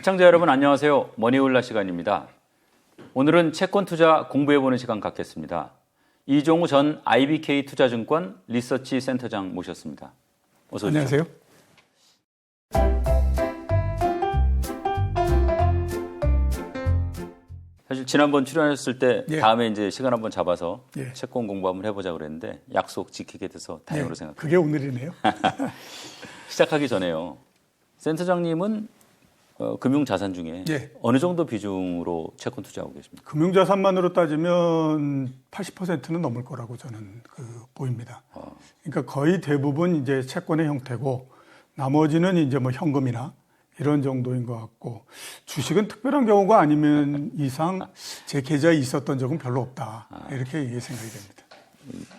시청자 여러분 안녕하세요. 머니올라 시간입니다. 오늘은 채권 투자 공부해보는 시간 갖겠습니다. 이종우 전 IBK 투자증권 리서치 센터장 모셨습니다. 어서 오십시오. 안녕하세요. 사실 지난번 출연했을 때 예. 다음에 이제 시간 한번 잡아서 예. 채권 공부 한번 해보자 그랬는데 약속 지키게 돼서 다행으로 네, 생각합니다. 그게 오늘이네요. 시작하기 전에요. 센터장님은 어, 금융자산 중에 예. 어느 정도 비중으로 채권 투자하고 계십니까? 금융자산만으로 따지면 80%는 넘을 거라고 저는 그 보입니다. 어. 그러니까 거의 대부분 이제 채권의 형태고 나머지는 이제 뭐 현금이나 이런 정도인 것 같고 주식은 특별한 경우가 아니면 이상 제 계좌에 있었던 적은 별로 없다 이렇게 이게 생각이 됩니다.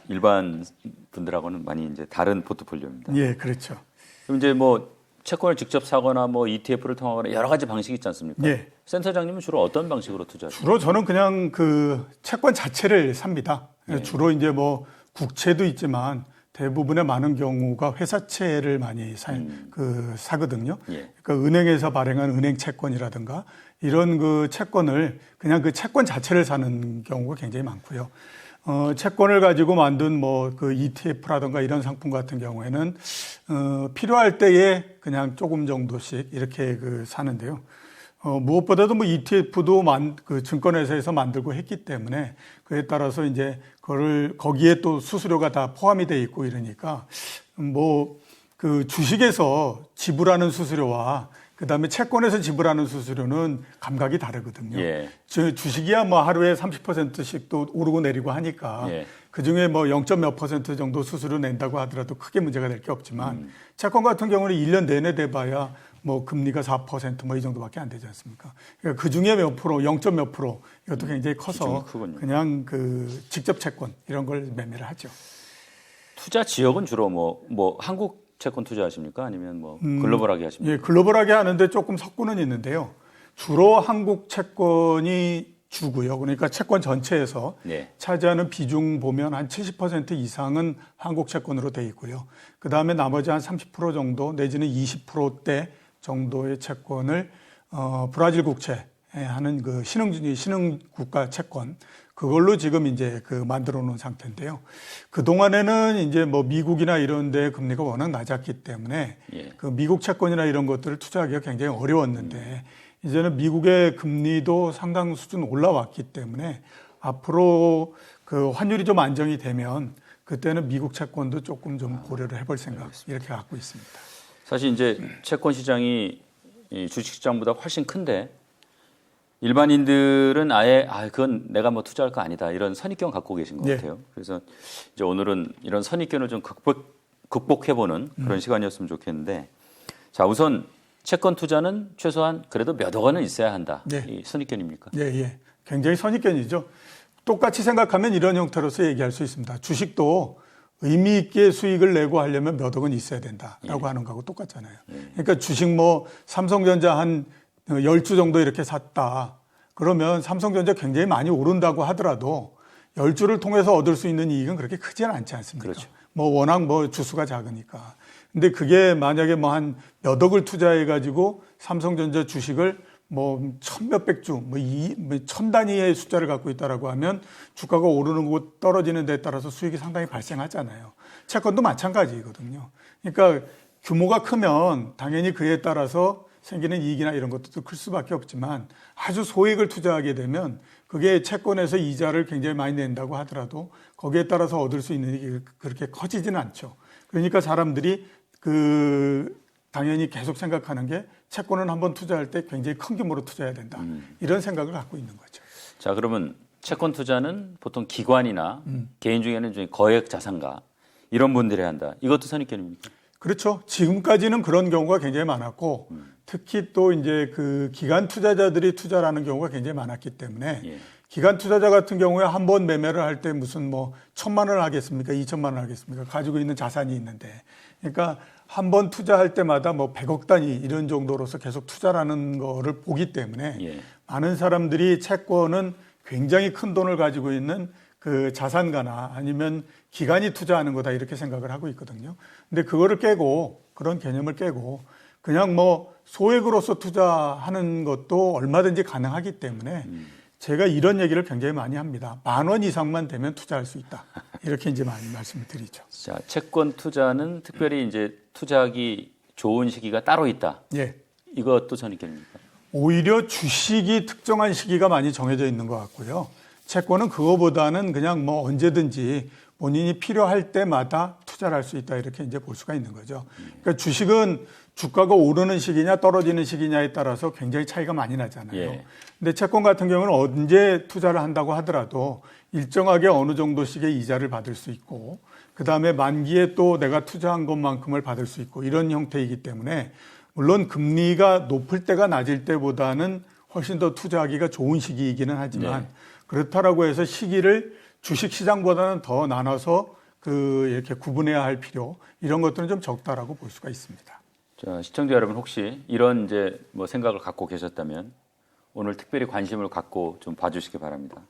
일반 분들하고는 많이 이제 다른 포트폴리오입니다. 예, 그렇죠. 그럼 이제 뭐 채권을 직접 사거나 뭐 ETF를 통하거나 여러 가지 방식이 있지 않습니까? 예. 센터장님은 주로 어떤 방식으로 투자하세요? 주로 저는 그냥 그 채권 자체를 삽니다. 예. 주로 이제 뭐 국채도 있지만 대부분의 많은 경우가 회사채를 많이 사, 그 사거든요. 음. 예. 그러니까 은행에서 발행한 은행 채권이라든가 이런 그 채권을 그냥 그 채권 자체를 사는 경우가 굉장히 많고요. 어, 채권을 가지고 만든 뭐 그 ETF라든가 이런 상품 같은 경우에는 어, 필요할 때에 그냥 조금 정도씩 이렇게 그 사는데요. 어, 무엇보다도 뭐 ETF도 만, 그 증권회사에서 만들고 했기 때문에 그에 따라서 이제 그거를 거기에 또 수수료가 다 포함이 돼 있고 이러니까 뭐 그 주식에서 지불하는 수수료와 그 다음에 채권에서 지불하는 수수료는 감각이 다르거든요. 예. 저 주식이야 뭐 하루에 30%씩 또 오르고 내리고 하니까 예. 그 중에 뭐 0. 몇 퍼센트 정도 수수료 낸다고 하더라도 크게 문제가 될 게 없지만 음. 채권 같은 경우는 1년 내내 돼봐야 뭐 금리가 4%뭐 이 정도밖에 안 되지 않습니까? 그러니까 그 중에 몇 프로, 0. 몇 프로 이것도 굉장히 커서. 그냥 그 직접 채권 이런 걸 매매를 하죠. 투자 지역은 주로 뭐, 뭐 한국 채권 투자하십니까? 아니면 뭐 글로벌하게 하십니까? 예, 글로벌하게 하는데 조금 섞고는 있는데요. 주로 한국 채권이 주고요. 그러니까 채권 전체에서 네. 차지하는 비중 보면 한 70% 이상은 한국 채권으로 돼 있고요. 그 다음에 나머지 한 30% 정도 내지는 20%대 정도의 채권을 어, 브라질 국채 하는 그 신흥 신흥 국가 채권 그걸로 지금 이제 그 만들어 놓은 상태인데요. 그 동안에는 이제 뭐 미국이나 이런 데 금리가 워낙 낮았기 때문에 예. 그 미국 채권이나 이런 것들을 투자하기가 굉장히 어려웠는데 이제는 미국의 금리도 상당 수준 올라왔기 때문에 앞으로 그 환율이 좀 안정이 되면 그때는 미국 채권도 조금 좀 고려를 해볼 생각 이렇게 갖고 있습니다. 사실 이제 채권 시장이 이 주식 시장보다 훨씬 큰데 일반인들은 아예 아 그건 내가 뭐 투자할 거 아니다 이런 선입견 갖고 계신 것 네. 같아요. 그래서 이제 오늘은 이런 선입견을 좀 극복 극복해보는 그런 시간이었으면 좋겠는데 자 우선 채권 투자는 최소한 그래도 몇 억 원은 있어야 한다. 네. 이 선입견입니까? 예, 예. 굉장히 선입견이죠. 똑같이 생각하면 이런 형태로서 얘기할 수 있습니다. 주식도 의미 있게 수익을 내고 하려면 몇 억은 있어야 된다라고 하는 거하고 똑같잖아요. 그러니까 주식 뭐 삼성전자 한 10주 정도 이렇게 샀다. 그러면 삼성전자 굉장히 많이 오른다고 하더라도 10주를 통해서 얻을 수 있는 이익은 그렇게 크지는 않지 않습니까? 그렇죠. 뭐 워낙 뭐 주수가 작으니까. 근데 그게 만약에 뭐 한 몇 억을 투자해 가지고 삼성전자 주식을 뭐 천몇백 주, 뭐 이 천 단위의 숫자를 갖고 있다라고 하면 주가가 오르는 곳 떨어지는 데 따라서 수익이 상당히 발생하잖아요. 채권도 마찬가지거든요. 그러니까 규모가 크면 당연히 그에 따라서 생기는 이익이나 이런 것도 클 수밖에 없지만 아주 소액을 투자하게 되면 그게 채권에서 이자를 굉장히 많이 낸다고 하더라도 거기에 따라서 얻을 수 있는 이익이 그렇게 커지지는 않죠. 그러니까 사람들이 그 당연히 계속 생각하는 게 채권은 한번 투자할 때 굉장히 큰 규모로 투자해야 된다. 이런 생각을 갖고 있는 거죠. 자 그러면 채권 투자는 보통 기관이나 개인 중에는 좀 거액 자산가 이런 분들이 한다. 이것도 선입견입니까? 그렇죠. 지금까지는 그런 경우가 굉장히 많았고 특히 또 이제 그 기관 투자자들이 투자라는 경우가 굉장히 많았기 때문에 예. 기관 투자자 같은 경우에 한 번 매매를 할 때 무슨 뭐 천만 원을 하겠습니까? 이천만 원 하겠습니까? 가지고 있는 자산이 있는데. 그러니까 한 번 투자할 때마다 뭐 100억 단위 이런 정도로서 계속 투자라는 거를 보기 때문에 예. 많은 사람들이 채권은 굉장히 큰 돈을 가지고 있는 그 자산가나 아니면 기관이 투자하는 거다 이렇게 생각을 하고 있거든요. 근데 그거를 깨고 그런 개념을 깨고 그냥 뭐 소액으로서 투자하는 것도 얼마든지 가능하기 때문에 제가 이런 얘기를 굉장히 많이 합니다. 만 원 이상만 되면 투자할 수 있다. 이렇게 이제 많이 말씀을 드리죠. 자, 채권 투자는 특별히 이제 투자하기 좋은 시기가 따로 있다. 예. 이것도 선입견입니까? 오히려 주식이 특정한 시기가 많이 정해져 있는 것 같고요. 채권은 그거보다는 그냥 뭐 언제든지 본인이 필요할 때마다 투자를 할 수 있다 이렇게 이제 볼 수가 있는 거죠. 그러니까 주식은 주가가 오르는 시기냐 떨어지는 시기냐에 따라서 굉장히 차이가 많이 나잖아요. 예. 근데 채권 같은 경우는 언제 투자를 한다고 하더라도 일정하게 어느 정도씩의 이자를 받을 수 있고 그 다음에 만기에 또 내가 투자한 것만큼을 받을 수 있고 이런 형태이기 때문에 물론 금리가 높을 때가 낮을 때보다는 훨씬 더 투자하기가 좋은 시기이기는 하지만 네. 그렇다라고 해서 시기를 주식 시장보다는 더 나눠서 그 이렇게 구분해야 할 필요 이런 것들은 좀 적다라고 볼 수가 있습니다. 자, 시청자 여러분 혹시 이런 이제 뭐 생각을 갖고 계셨다면 오늘 특별히 관심을 갖고 좀 봐주시기 바랍니다.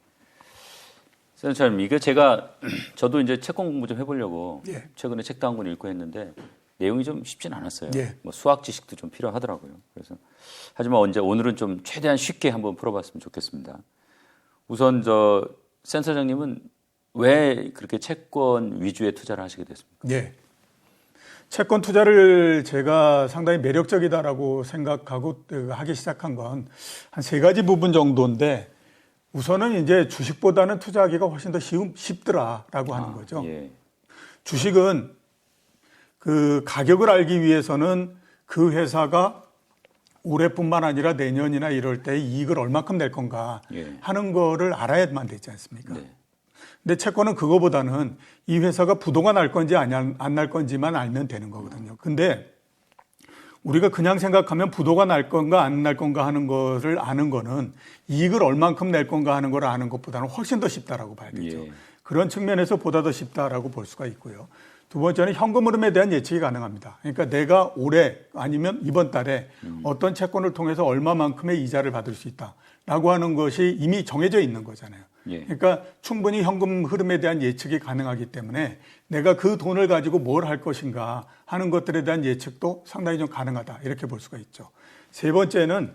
센터님, 이게 제가 저도 이제 채권 공부 좀 해보려고 예. 최근에 책도 한 권 읽고 했는데 내용이 좀 쉽진 않았어요. 예. 뭐 수학 지식도 좀 필요하더라고요. 그래서 하지만 언제 오늘은 좀 최대한 쉽게 한번 풀어봤으면 좋겠습니다. 우선 저 센터장님은 왜 그렇게 채권 위주의 투자를 하시게 됐습니까? 예. 채권 투자를 제가 상당히 매력적이다라고 생각하고 그 하기 시작한 건 한 세 가지 부분 정도인데 우선은 이제 주식보다는 투자하기가 훨씬 더 쉬운, 쉽더라라고 하는 거죠. 예. 주식은 그 가격을 알기 위해서는 그 회사가 올해뿐만 아니라 내년이나 이럴 때 이익을 얼마큼 낼 건가 예. 하는 거를 알아야만 되지 않습니까? 네. 근데 채권은 그거보다는 이 회사가 부도가 날 건지 안 날 건지만 알면 되는 거거든요. 근데 우리가 그냥 생각하면 부도가 날 건가 안 날 건가 하는 것을 아는 거는 이익을 얼만큼 낼 건가 하는 걸 아는 것보다는 훨씬 더 쉽다라고 봐야 되죠. 예. 그런 측면에서 보다 더 쉽다라고 볼 수가 있고요. 두 번째는 현금 흐름에 대한 예측이 가능합니다. 그러니까 내가 올해 아니면 이번 달에 어떤 채권을 통해서 얼마만큼의 이자를 받을 수 있다 라고 하는 것이 이미 정해져 있는 거잖아요. 예. 그러니까 충분히 현금 흐름에 대한 예측이 가능하기 때문에 내가 그 돈을 가지고 뭘 할 것인가 하는 것들에 대한 예측도 상당히 좀 가능하다 이렇게 볼 수가 있죠. 세 번째는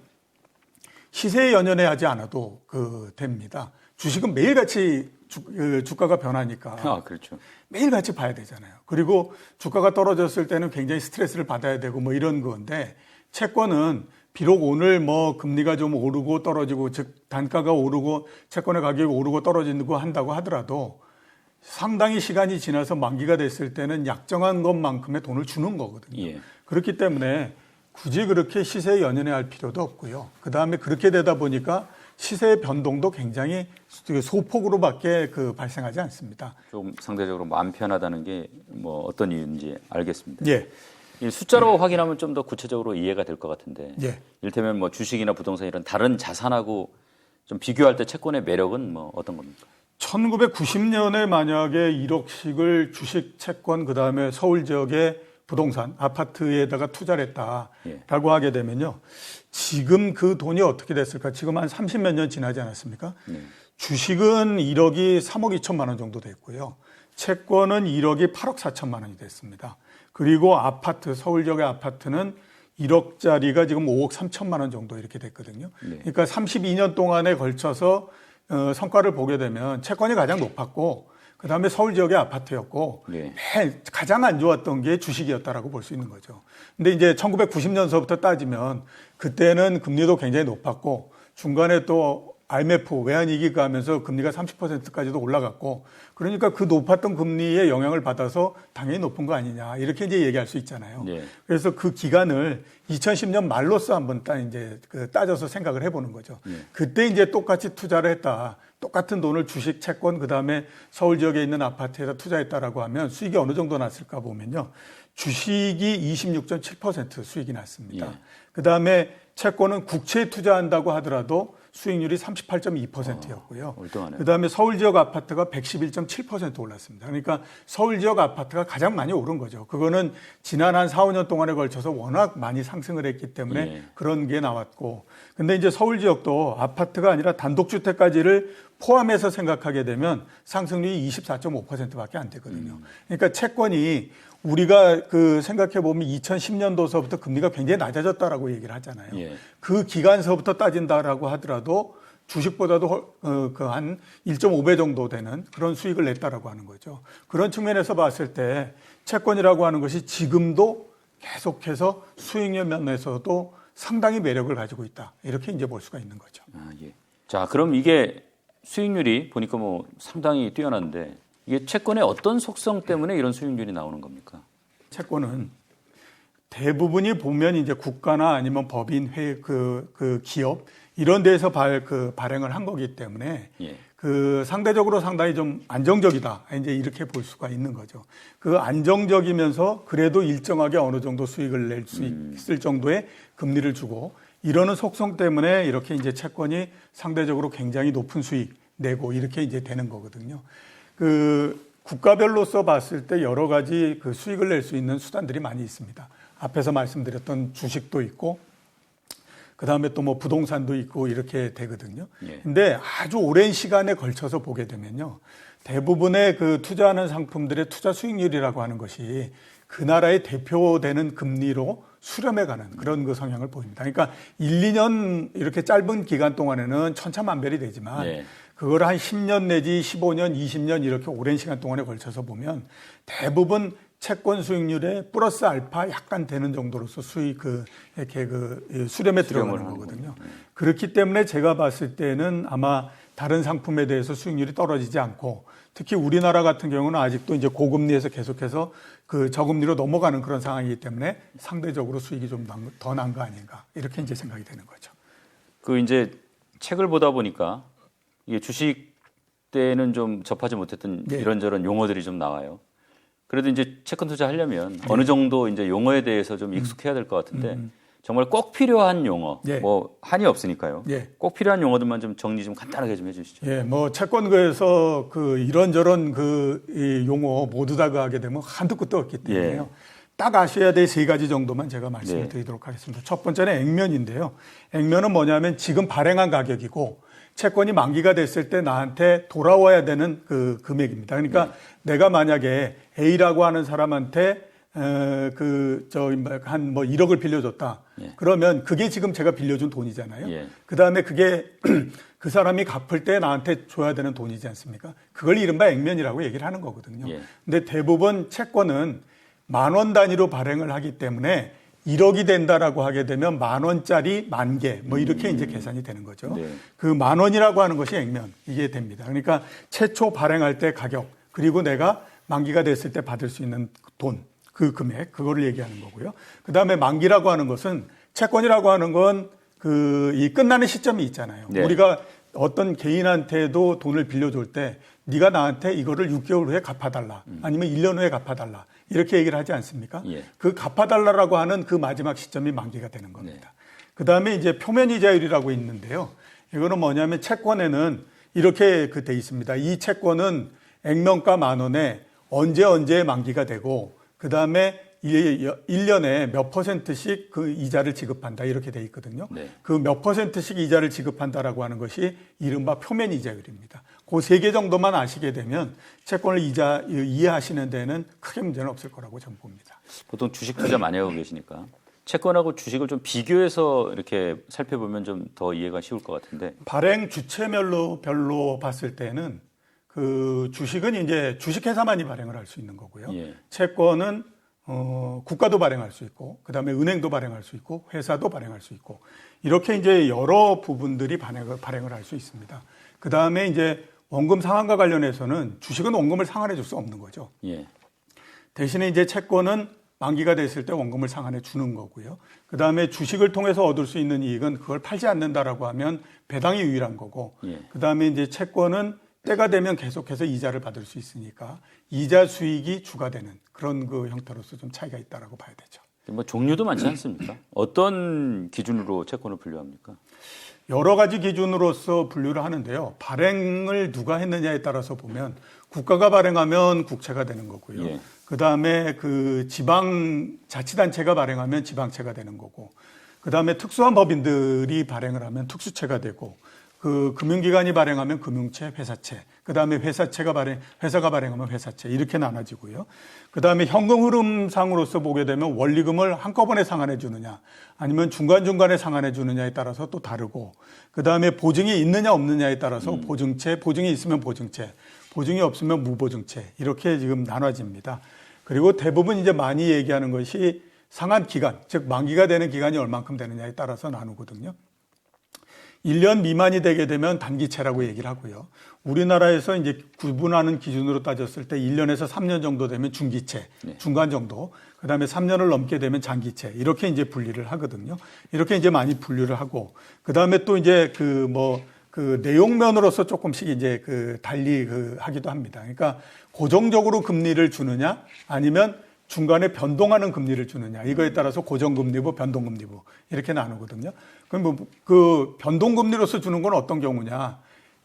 시세에 연연해 하지 않아도 그 됩니다. 주식은 매일같이 주, 그 주가가 변하니까 아, 그렇죠. 매일같이 봐야 되잖아요. 그리고 주가가 떨어졌을 때는 굉장히 스트레스를 받아야 되고 뭐 이런 건데 채권은 비록 오늘 뭐 금리가 좀 오르고 떨어지고 즉 단가가 오르고 채권의 가격이 오르고 떨어지고 한다고 하더라도 상당히 시간이 지나서 만기가 됐을 때는 약정한 것만큼의 돈을 주는 거거든요. 예. 그렇기 때문에 굳이 그렇게 시세에 연연해 할 필요도 없고요. 그 다음에 그렇게 되다 보니까 시세의 변동도 굉장히 소폭으로밖에 그 발생하지 않습니다. 좀 상대적으로 마음 편하다는 게 뭐 어떤 이유인지 알겠습니다. 예, 이 숫자로 확인하면 좀 더 구체적으로 이해가 될 것 같은데 예. 이를테면 뭐 주식이나 부동산 이런 다른 자산하고 좀 비교할 때 채권의 매력은 뭐 어떤 겁니까? 1990년에 만약에 1억씩을 주식, 채권, 그 다음에 서울 지역의 부동산, 아파트에다가 투자를 했다라고 하게 되면요. 지금 그 돈이 어떻게 됐을까? 지금 한 30몇 년 지나지 않았습니까? 네. 주식은 1억이 3억 2천만 원 정도 됐고요. 채권은 1억이 8억 4천만 원이 됐습니다. 그리고 아파트, 서울 지역의 아파트는 1억짜리가 지금 5억 3천만 원 정도 이렇게 됐거든요. 네. 그러니까 32년 동안에 걸쳐서 어, 성과를 보게 되면 채권이 가장 높았고 그 다음에 서울 지역의 아파트였고 네. 맨 가장 안 좋았던 게 주식이었다라고 볼 수 있는 거죠. 근데 이제 1990년서부터 따지면 그때는 금리도 굉장히 높았고 중간에 또 IMF 외환위기가 하면서 금리가 30%까지도 올라갔고 그러니까 그 높았던 금리의 영향을 받아서 당연히 높은 거 아니냐 이렇게 이제 얘기할 수 있잖아요. 네. 그래서 그 기간을 2010년 말로서 한번 따 이제 그 따져서 생각을 해보는 거죠. 그때 이제 똑같이 투자를 했다. 똑같은 돈을 주식, 채권, 그 다음에 서울 지역에 있는 아파트에다 투자했다라고 하면 수익이 어느 정도 났을까 보면요. 주식이 26.7% 수익이 났습니다. 예. 그 다음에 채권은 국채에 투자한다고 하더라도 수익률이 38.2%였고요. 어, 월등하네요. 그 다음에 서울 지역 아파트가 111.7% 올랐습니다. 그러니까 서울 지역 아파트가 가장 많이 오른 거죠. 그거는 지난 한 4, 5년 동안에 걸쳐서 워낙 많이 상승을 했기 때문에 예. 그런 게 나왔고. 근데 이제 서울 지역도 아파트가 아니라 단독주택까지를 포함해서 생각하게 되면 상승률이 24.5%밖에 안 되거든요. 그러니까 채권이 우리가 그 생각해 보면 2010년도서부터 금리가 굉장히 낮아졌다라고 얘기를 하잖아요. 예. 그 기간서부터 따진다라고 하더라도 주식보다도 어, 그한 1.5배 정도 되는 그런 수익을 냈다라고 하는 거죠. 그런 측면에서 봤을 때 채권이라고 하는 것이 지금도 계속해서 수익률 면에서도 상당히 매력을 가지고 있다. 이렇게 이제 볼 수가 있는 거죠. 아, 예. 자, 그럼 이게 수익률이 보니까 뭐 상당히 뛰어난데 이게 채권의 어떤 속성 때문에 이런 수익률이 나오는 겁니까? 채권은 대부분이 보면 이제 국가나 아니면 법인 회, 그, 그 기업 이런 데에서 발, 그 발행을 한 거기 때문에 예. 그 상대적으로 상당히 좀 안정적이다. 이제 이렇게 볼 수가 있는 거죠. 그 안정적이면서 그래도 일정하게 어느 정도 수익을 낼수 있을 정도의 금리를 주고 이러는 속성 때문에 이렇게 이제 채권이 상대적으로 굉장히 높은 수익 내고 이렇게 이제 되는 거거든요. 그 국가별로서 봤을 때 여러 가지 그 수익을 낼 수 있는 수단들이 많이 있습니다. 앞에서 말씀드렸던 주식도 있고 그 다음에 또 뭐 부동산도 있고 이렇게 되거든요. 예. 근데 아주 오랜 시간에 걸쳐서 보게 되면요. 대부분의 그 투자하는 상품들의 투자 수익률이라고 하는 것이 그 나라의 대표되는 금리로 수렴해 가는 그런 그 성향을 보입니다. 그러니까 1, 2년 이렇게 짧은 기간 동안에는 천차만별이 되지만 예. 그걸 한 10년 내지 15년, 20년 이렇게 오랜 시간 동안에 걸쳐서 보면 대부분 채권 수익률에 플러스 알파 약간 되는 정도로서 수익 그 이렇게 그 수렴에 들어가는 거거든요. 그렇기 때문에 제가 봤을 때는 아마 다른 상품에 대해서 수익률이 떨어지지 않고 특히 우리나라 같은 경우는 아직도 이제 고금리에서 계속해서 그 저금리로 넘어가는 그런 상황이기 때문에 상대적으로 수익이 좀 더 난 거 아닌가 이렇게 이제 생각이 되는 거죠. 그 이제 책을 보다 보니까 이게 주식 때는 좀 접하지 못했던 네. 이런저런 용어들이 좀 나와요. 그래도 이제 채권 투자 하려면 어느 정도 이제 용어에 대해서 좀 익숙해야 될 것 같은데 정말 꼭 필요한 용어, 예. 뭐 한이 없으니까요. 예. 꼭 필요한 용어들만 좀 정리 좀 간단하게 좀 해주시죠. 예, 뭐 채권거에서 그 이런저런 그 이 용어 모두 다 가게 되면 한두 끝도 없기 때문에요. 예. 딱 아셔야 될 세 가지 정도만 제가 말씀을 네. 드리도록 하겠습니다. 첫 번째는 액면인데요. 액면은 뭐냐면 지금 발행한 가격이고 채권이 만기가 됐을 때 나한테 돌아와야 되는 그 금액입니다. 그러니까 내가 만약에 A라고 하는 사람한테 어, 그, 저, 한뭐 1억을 빌려줬다. 예. 그러면 그게 지금 제가 빌려준 돈이잖아요. 예. 그 다음에 그게 그 사람이 갚을 때 나한테 줘야 되는 돈이지 않습니까? 그걸 이른바 액면이라고 얘기를 하는 거거든요. 예. 근데 대부분 채권은 만 원 단위로 발행을 하기 때문에 1억이 된다라고 하게 되면 만 원짜리 만 개, 뭐 이렇게 이제 계산이 되는 거죠. 네. 그만 원이라고 하는 것이 액면, 이게 됩니다. 그러니까 최초 발행할 때 가격, 그리고 내가 만기가 됐을 때 받을 수 있는 돈, 그 금액, 그거를 얘기하는 거고요. 그 다음에 만기라고 하는 것은 채권이라고 하는 건 그 이 끝나는 시점이 있잖아요. 네. 우리가 어떤 개인한테도 돈을 빌려줄 때 네가 나한테 이거를 6개월 후에 갚아달라 아니면 1년 후에 갚아달라 이렇게 얘기를 하지 않습니까? 예. 그 갚아달라라고 하는 그 마지막 시점이 만기가 되는 겁니다. 그 다음에 이제 표면 이자율이라고 있는데요. 이거는 뭐냐면 채권에는 이렇게 그 돼 있습니다. 이 채권은 액면가 만 원에 언제 언제 만기가 되고 그 다음에 1년에 몇 퍼센트씩 그 이자를 지급한다 이렇게 돼 있거든요. 네. 그몇 퍼센트씩 이자를 지급한다라고 하는 것이 이른바 표면 이자율입니다. 그 세 개 정도만 아시게 되면 채권을 이자 이해하시는 데는 크게 문제는 없을 거라고 저는 봅니다. 보통 주식 투자 많이 하고 계시니까 채권하고 주식을 좀 비교해서 이렇게 살펴보면 좀 더 이해가 쉬울 것 같은데. 발행 주체별로 별로 봤을 때는 그 주식은 이제 주식회사만이 발행을 할 수 있는 거고요. 예. 채권은 어, 국가도 발행할 수 있고, 그 다음에 은행도 발행할 수 있고, 회사도 발행할 수 있고, 이렇게 이제 여러 부분들이 발행을, 발행을 할 수 있습니다. 그 다음에 이제 원금 상환과 관련해서는 주식은 원금을 상환해 줄 수 없는 거죠. 예. 대신에 이제 채권은 만기가 됐을 때 원금을 상환해 주는 거고요. 그 다음에 주식을 통해서 얻을 수 있는 이익은 그걸 팔지 않는다라고 하면 배당이 유일한 거고, 예. 그 다음에 이제 채권은 때가 되면 계속해서 이자를 받을 수 있으니까 이자 수익이 주가 되는 그런 그 형태로서 좀 차이가 있다라고 봐야 되죠. 뭐 종류도 많지 않습니까? 어떤 기준으로 채권을 분류합니까? 여러 가지 기준으로서 분류를 하는데요. 발행을 누가 했느냐에 따라서 보면 국가가 발행하면 국채가 되는 거고요. 예. 그 다음에 그 지방 자치단체가 발행하면 지방채가 되는 거고, 그 다음에 특수한 법인들이 발행을 하면 특수채가 되고, 그 금융기관이 발행하면 금융채, 회사채, 그 다음에 회사채가 발행, 회사가 발행하면 회사채 이렇게 나눠지고요. 그 다음에 현금 흐름상으로서 보게 되면 원리금을 한꺼번에 상환해 주느냐, 아니면 중간 중간에 상환해 주느냐에 따라서 또 다르고, 그 다음에 보증이 있느냐 없느냐에 따라서 보증채, 보증이 있으면 보증채, 보증이 없으면 무보증채 이렇게 지금 나눠집니다. 그리고 대부분 이제 많이 얘기하는 것이 상한 기간, 즉 만기가 되는 기간이 얼만큼 되느냐에 따라서 나누거든요. 1년 미만이 되게 되면 단기채라고 얘기를 하고요. 우리나라에서 이제 구분하는 기준으로 따졌을 때 1년에서 3년 정도 되면 중기채, 중간 정도, 그 다음에 3년을 넘게 되면 장기채, 이렇게 이제 분리를 하거든요. 이렇게 이제 많이 분류를 하고, 그 다음에 또 이제 그 뭐, 그 내용면으로서 조금씩 이제 그 달리 그 하기도 합니다. 그러니까 고정적으로 금리를 주느냐 아니면 중간에 변동하는 금리를 주느냐 이거에 따라서 고정금리부, 변동금리부 이렇게 나누거든요. 그럼 뭐 그 변동금리로서 주는 건 어떤 경우냐?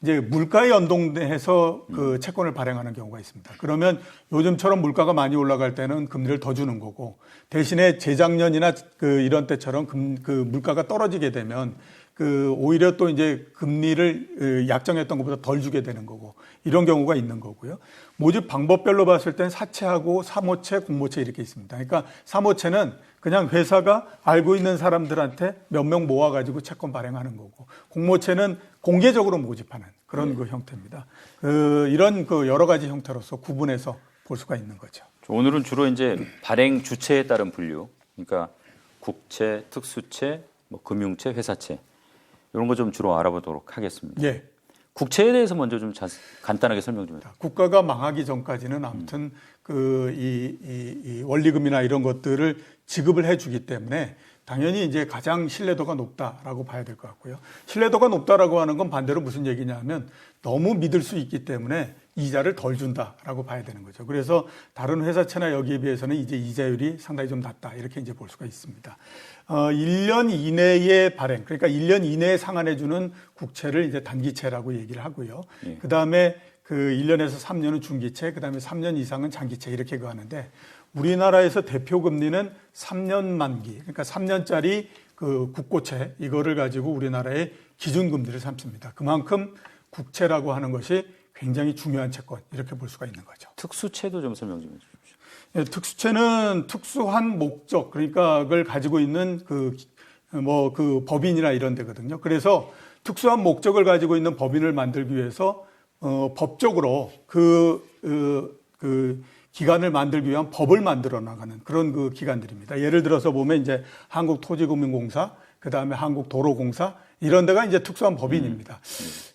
이제 물가에 연동해서 그 채권을 발행하는 경우가 있습니다. 그러면 요즘처럼 물가가 많이 올라갈 때는 금리를 더 주는 거고 대신에 재작년이나 그 이런 때처럼 금, 그 물가가 떨어지게 되면 그 오히려 또 이제 금리를 약정했던 것보다 덜 주게 되는 거고 이런 경우가 있는 거고요. 모집 방법별로 봤을 땐 사채하고 사모채, 공모채 이렇게 있습니다. 그러니까 사모채는 그냥 회사가 알고 있는 사람들한테 몇 명 모아가지고 채권 발행하는 거고 공모채는 공개적으로 모집하는 그런 그 형태입니다. 그 이런 그 여러 가지 형태로서 구분해서 볼 수가 있는 거죠. 오늘은 주로 이제 발행 주체에 따른 분류, 그러니까 국채, 특수채, 뭐 금융채, 회사채 이런 거 좀 주로 알아보도록 하겠습니다. 예. 국채에 대해서 먼저 좀 자, 간단하게 설명 좀 해주세요. 국가가 망하기 전까지는 아무튼 그이 이, 이 원리금이나 이런 것들을 지급을 해주기 때문에 당연히 이제 가장 신뢰도가 높다라고 봐야 될 것 같고요. 신뢰도가 높다라고 하는 건 반대로 무슨 얘기냐면 너무 믿을 수 있기 때문에 이자를 덜 준다라고 봐야 되는 거죠. 그래서 다른 회사채나 여기에 비해서는 이제 이자율이 상당히 좀 낮다 이렇게 이제 볼 수가 있습니다. 어, 1년 이내에 발행, 그러니까 1년 이내에 상환해 주는 국채를 이제 단기채라고 얘기를 하고요. 예. 그 다음에 그 1년에서 3년은 중기채, 그 다음에 3년 이상은 장기채 이렇게 가는데 우리나라에서 대표 금리는 3년 만기, 그러니까 3년짜리 그 국고채 이거를 가지고 우리나라의 기준 금리를 삼습니다. 그만큼 국채라고 하는 것이 굉장히 중요한 채권 이렇게 볼 수가 있는 거죠. 특수채도 좀 설명 좀 해주십시오. 예, 특수채는 특수한 목적, 그러니까 그걸 가지고 있는 그, 뭐, 그 법인이나 이런 데거든요. 그래서 특수한 목적을 가지고 있는 법인을 만들기 위해서, 어, 법적으로 그, 그, 그 기관을 만들기 위한 법을 만들어 나가는 그런 그 기관들입니다. 예를 들어서 보면 이제 한국토지금융공사, 그 다음에 한국도로공사, 이런 데가 이제 특수한 법인입니다.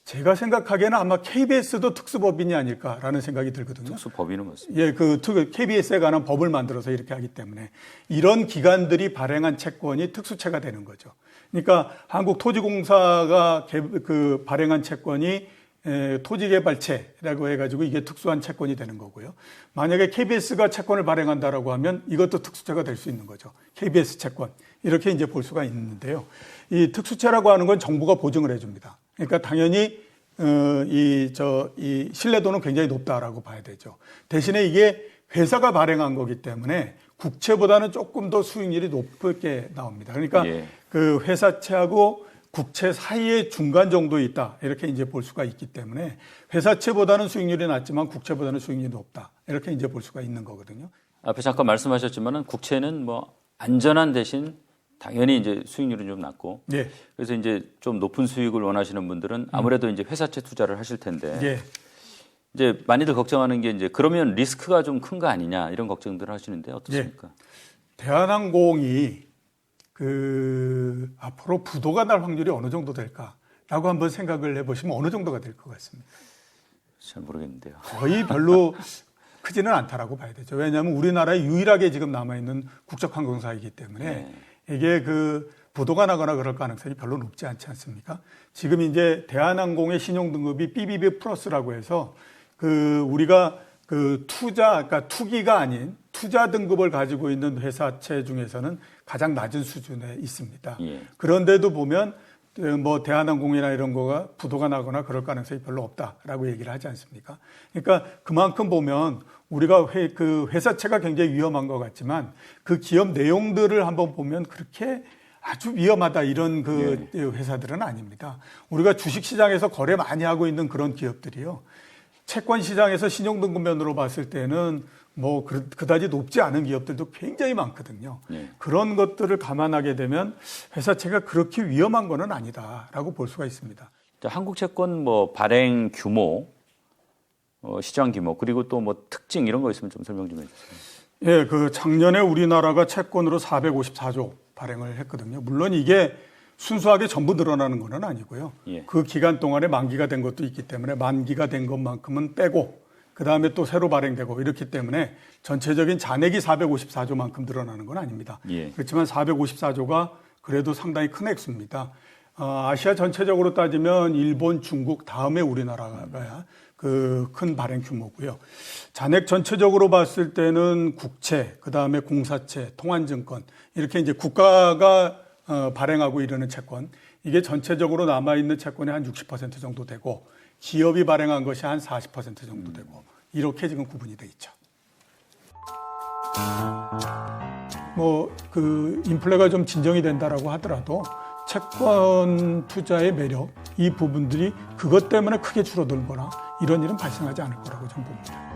제가 생각하기에는 아마 KBS도 특수법인이 아닐까라는 생각이 들거든요. 특수 법인은 맞습니다. 예, 그 KBS에 관한 법을 만들어서 이렇게 하기 때문에 이런 기관들이 발행한 채권이 특수채가 되는 거죠. 그러니까 한국토지공사가 개, 그 발행한 채권이 에, 토지개발채라고 해가지고 이게 특수한 채권이 되는 거고요. 만약에 KBS가 채권을 발행한다라고 하면 이것도 특수채가 될 수 있는 거죠. KBS 채권 이렇게 이제 볼 수가 있는데요. 이 특수채라고 하는 건 정부가 보증을 해줍니다. 그러니까 당연히 어, 이, 저, 이 신뢰도는 굉장히 높다라고 봐야 되죠. 대신에 이게 회사가 발행한 거기 때문에 국채보다는 조금 더 수익률이 높게 나옵니다. 그러니까 예. 그 회사채하고 국채 사이에 중간 정도에 있다. 이렇게 이제 볼 수가 있기 때문에 회사채보다는 수익률이 낮지만 국채보다는 수익률이 높다. 이렇게 이제 볼 수가 있는 거거든요. 앞에 잠깐 말씀하셨지만은 국채는 뭐 안전한 대신 당연히 이제 수익률은 좀 낮고 예. 그래서 이제 좀 높은 수익을 원하시는 분들은 아무래도 이제 회사채 투자를 하실 텐데 예. 이제 많이들 걱정하는 게 이제 그러면 리스크가 좀 큰 거 아니냐 이런 걱정들을 하시는데 어떻습니까? 대한항공이 그 앞으로 부도가 날 확률이 어느 정도 될까라고 한번 생각을 해보시면 어느 정도가 될 것 같습니다. 잘 모르겠는데요. 거의 별로 크지는 않다라고 봐야 되죠. 왜냐하면 우리나라에 유일하게 지금 남아있는 국적항공사이기 때문에 네. 이게 그 부도가 나거나 그럴 가능성이 별로 높지 않지 않습니까? 지금 이제 대한항공의 신용등급이 BBB 플러스라고 해서 그 우리가 그 투자, 그러니까 투기가 아닌 투자 등급을 가지고 있는 회사채 중에서는 가장 낮은 수준에 있습니다. 예. 그런데도 보면 뭐 대한항공이나 이런 거가 부도가 나거나 그럴 가능성이 별로 없다라고 얘기를 하지 않습니까? 그러니까 그만큼 보면 우리가 회, 그 회사채가 굉장히 위험한 것 같지만 그 기업 내용들을 한번 보면 그렇게 아주 위험하다 이런 그 회사들은 아닙니다. 우리가 주식 시장에서 거래 많이 하고 있는 그런 기업들이요. 채권 시장에서 신용등급면으로 봤을 때는 뭐 그- 그다지 높지 않은 기업들도 굉장히 많거든요. 예. 그런 것들을 감안하게 되면 회사채가 그렇게 위험한 거는 아니다라고 볼 수가 있습니다. 자, 한국 채권 뭐 발행 규모, 어, 시장 규모 그리고 또 뭐 특징 이런 거 있으면 좀 설명 좀 해주세요. 예, 그 작년에 우리나라가 채권으로 454조 발행을 했거든요. 물론 이게 순수하게 전부 늘어나는 건 아니고요. 예. 그 기간 동안에 만기가 된 것도 있기 때문에 만기가 된 것만큼은 빼고 그 다음에 또 새로 발행되고 이렇기 때문에 전체적인 잔액이 454조만큼 늘어나는 건 아닙니다. 예. 그렇지만 454조가 그래도 상당히 큰 액수입니다. 어, 아시아 전체적으로 따지면 일본, 중국 다음에 우리나라가 그 큰 발행 규모고요. 잔액 전체적으로 봤을 때는 국채, 그 다음에 공사채, 통한증권 이렇게 이제 국가가 어, 발행하고 이르는 채권 이게 전체적으로 남아 있는 채권의 한 60% 정도 되고 기업이 발행한 것이 한 40% 정도 되고 이렇게 지금 구분이 돼 있죠. 뭐 그 인플레가 좀 진정이 된다라고 하더라도 채권 투자의 매력 이 부분들이 그것 때문에 크게 줄어들거나 이런 일은 발생하지 않을 거라고 저는 봅니다.